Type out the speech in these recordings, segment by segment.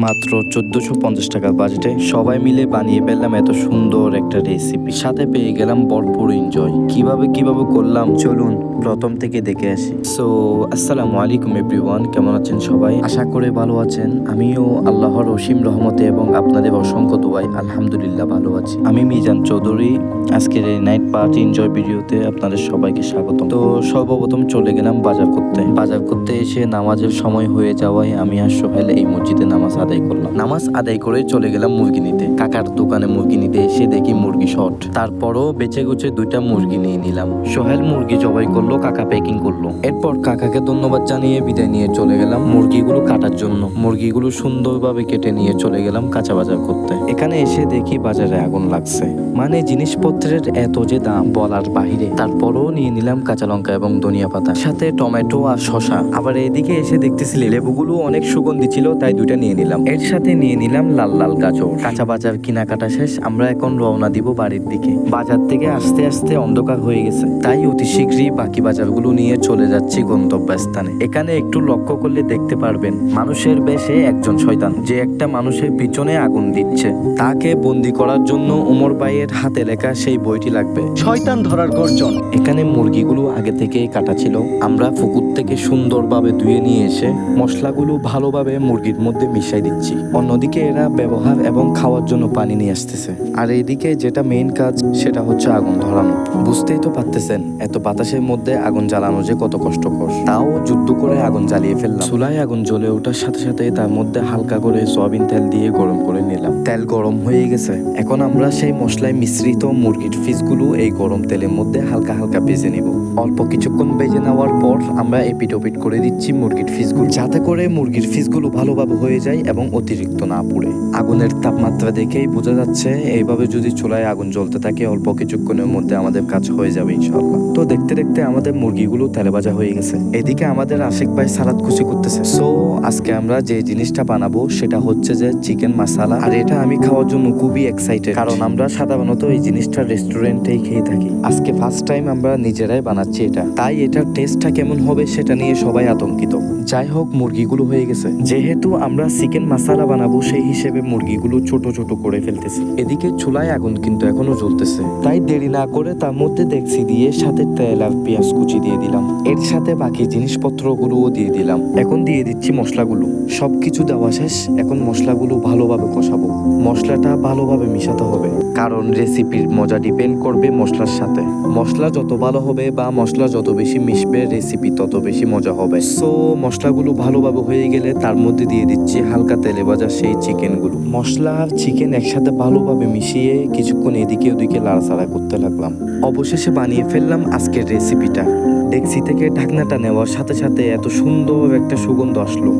মাত্র চোদ্দশো পঞ্চাশ টাকার বাজেটে সবাই মিলে বানিয়ে ফেললাম এত সুন্দর একটা রেসিপি সাথে পেয়ে গেলাম ভরপুর এনজয় কীভাবে কীভাবে করলাম? চলুন প্রথম থেকে দেখে আসি। সো আসসালামু আলাইকুম এভরিওয়ান কেমন আছেন সবাই? আশা করে ভালো আছেন। আমিও আল্লাহর অসীম রহমতে এবং আপনাদের অসংখ্য দোয়াই আলহামদুলিল্লাহ ভালো আছি। আমি মিজান চৌধুরী। আজকের এই নাইট পার্টি এনজয় ভিডিওতে আপনাদের সবাইকে স্বাগত তো, সর্বপ্রথম চলে গেলাম বাজার করতে। বাজার করতে এসে নামাজের সময় হয়ে যাওয়ায় আমি আর সোহেল এই মসজিদে নামাজ আদায় করলাম নামাজ আদায় করে চলে গেলাম মুরগি নিতে। কাকার দোকানে মুরগি নিতে এসে দেখি মুরগি শর্ট। তারপরও বেঁচে গুছে দুইটা মুরগি নিয়ে নিলাম। সোহেল মুরগি জবাই করল, কাকা প্যাকিং করল। এরপর কাকাকে ধন্যবাদ জানিয়ে বিদায় নিয়ে চলে গেলাম মুরগিগুলো কাটার জন্য। মুরগিগুলো সুন্দরভাবে কেটে নিয়ে চলে গেলাম কাঁচা বাজার করতে। এখানে এসে দেখি বাজারে আগুন লাগছে। মানে জিনিসপত্রের এত যে দাম বলার বাহিরে। তারপরও নিয়ে নিলাম কাঁচা লঙ্কা এবং ধনিয়া পাতা। সাথে টমেটো আর শশা আবার এদিকে এসে দেখতেছি লেবুগুলো অনেক সুগন্ধি ছিল তাই দুইটা নিয়ে নিলাম। এর সাথে নিয়ে নিলাম লাল লাল গাজর। কাঁচা বাজার কেনাকাটা শেষ, আমরা এখন রওনা দিব বাড়ির দিকে। বাজার থেকে আস্তে আস্তে অন্ধকার হয়ে গেছে। তাই অতি শীঘ্রই বাকি বাজারগুলো নিয়ে চলে যাচ্ছি গন্তব্যস্থানে। এখানে একটু লক্ষ্য করলে দেখতে পারবেন, মানুষের বেশে একজন শয়তান, যে একটা মানুষের পিছনে আগুন দিচ্ছে। তাকে বন্দি করার জন্য উমর ভাইয়ের হাতে লেখা সেই বইটি লাগবে, শয়তান ধরার গর্জন। এখানে মুরগিগুলো আগে থেকেই কাটা ছিল। আমরা পুকুর থেকে সুন্দরভাবে ধুয়ে নিয়ে এসে মশলাগুলো ভালোভাবে মুরগির মধ্যে মিশাই দিচ্ছি। অন্যদিকে এরা ব্যবহার এবং খাওয়ার জন্য পানি নিয়ে আসতেছে। আর এইদিকে যেটা মেইন কাজ, সেটা হচ্ছে আগুন ধরানো। বুঝতেই তো পারতেছেন, এত বাতাসের মধ্যে আগুন জ্বালানো যে কত কষ্টকর। তাও যুদ্ধ করে আগুন জ্বালিয়ে ফেললাম। চুলায় আগুন জ্বলে ওঠার সাথে সাথে তার মধ্যে হালকা করে সয়াবিন তেল দিয়ে গরম করে নিলাম। তেল গরম হয়ে গেছে। এখন আমরা সেই মশলায় মিশ্রিত মুরগির ফিসগুলো এই গরম তেলের মধ্যে হালকা হালকা ভেজে নিব। অল্প কিছুক্ষণ বেজে নেওয়ার পর আমরা এপিট করে দিচ্ছি মুরগির ফিসগুলো যাতে করে মুরগির ফিসগুলো ভালোভাবে হয়ে যায় এবং অতিরিক্ত না পুড়ে। আগুনের তাপমাত্রা দেখেই বোঝা যাচ্ছে, এইভাবে যদি চুলায় আগুন জ্বলতে থাকে, অল্প কিছুক্ষণের মধ্যে আমাদের কাজ হয়ে যাবে ইনশাল্লাহ তো দেখতে দেখতে আমাদের মুরগিগুলো তেলে ভাজা হয়ে গেছে। এদিকে আমাদের আশেক ভাই সালাদ খুশি করতেছে। সো, আজকে আমরা যে জিনিসটা বানাবো, সেটা হচ্ছে যে চিকেন মশালা আর এটা আমি খাওয়ার জন্য খুবই এক্সাইটেড কারণ আমরা সাধারণত এই জিনিসটা রেস্টুরেন্টেই খেয়ে থাকি। আজকে ফার্স্ট টাইম আমরা নিজেরাই বানাচ্ছি এটা। তাই এটার টেস্টটা কেমন হবে সেটা নিয়ে সবাই আতঙ্কিত। যাই হোক, মুরগিগুলো হয়ে গেছে। যেহেতু আমরা চিকেন মশালা বানাবো, সেই হিসেবে মুরগিগুলো ছোট ছোট করে ফেলতেছি। এদিকে চুলায় আগুন কিন্তু এখনও জ্বলতেছে। তাই দেরি না করে তার মধ্যে দেখছি দিয়ে সাথে তেল আর পেঁয়াজ কুচি দিয়ে দিলাম। এর সাথে বাকি জিনিসপত্রগুলোও দিয়ে দিলাম। এখন দিয়ে দিচ্ছি মশলাগুলো। সবকিছু দেওয়া শেষ। এখন মশলাগুলো ভালোভাবে কষাবো। মশলাটা ভালোভাবে মিশাতে হবে। কারণ রেসিপির মজা ডিপেন্ড করবে মশলার সাথে। মশলা যত ভালো হবে বা মশলা যত বেশি মিশবে রেসিপি তত বেশি মজা হবে। সো মশলাগুলো ভালোভাবে হয়ে গেলে তার মধ্যে দিয়ে দিচ্ছি হালকা তেলে ভাজা সেই চিকেনগুলো। মশলা আর চিকেন একসাথে ভালোভাবে মিশিয়ে কিছুক্ষণ এদিকে ওদিকে লাড়াচাড়া করতে লাগলাম। অবশেষে বানিয়ে ফেললাম আজকের রেসিপিটা ডেক্সি থেকে ঢাকনাটা নেওয়ার সাথে সাথে এত সুন্দর একটা সুগন্ধ আসলো।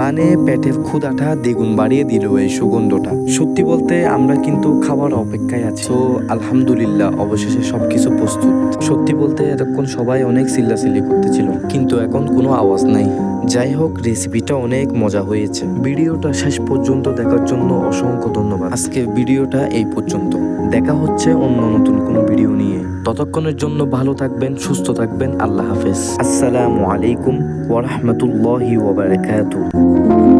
মানে পেটের ক্ষুদাটা দ্বিগুণ বাড়িয়ে দিল এই সুগন্ধটা। সত্যি বলতে আমরা কিন্তু খাবার অপেক্ষায় আছি। তো আলহামদুলিল্লাহ, অবশেষে সবকিছু প্রস্তুত। সত্যি বলতে এতক্ষণ সবাই অনেক চিল্লাচিল্লি করতেছিল, কিন্তু এখন কোনো আওয়াজ নাই। যাই হোক রেসিপিটা অনেক মজা হয়েছে। ভিডিওটা শেষ পর্যন্ত দেখার জন্য অসংখ্য ধন্যবাদ। আজকে ভিডিওটা এই পর্যন্ত। দেখা হচ্ছে অন্য নতুন কোনো ভিডিও নিয়ে। ততক্ষণের জন্য ভালো থাকবেন, সুস্থ থাকবেন, আল্লাহ হাফেজ। আসসালামু আলাইকুম ওয়া রাহমাতুল্লাহি ওয়া বারাকাতুহু।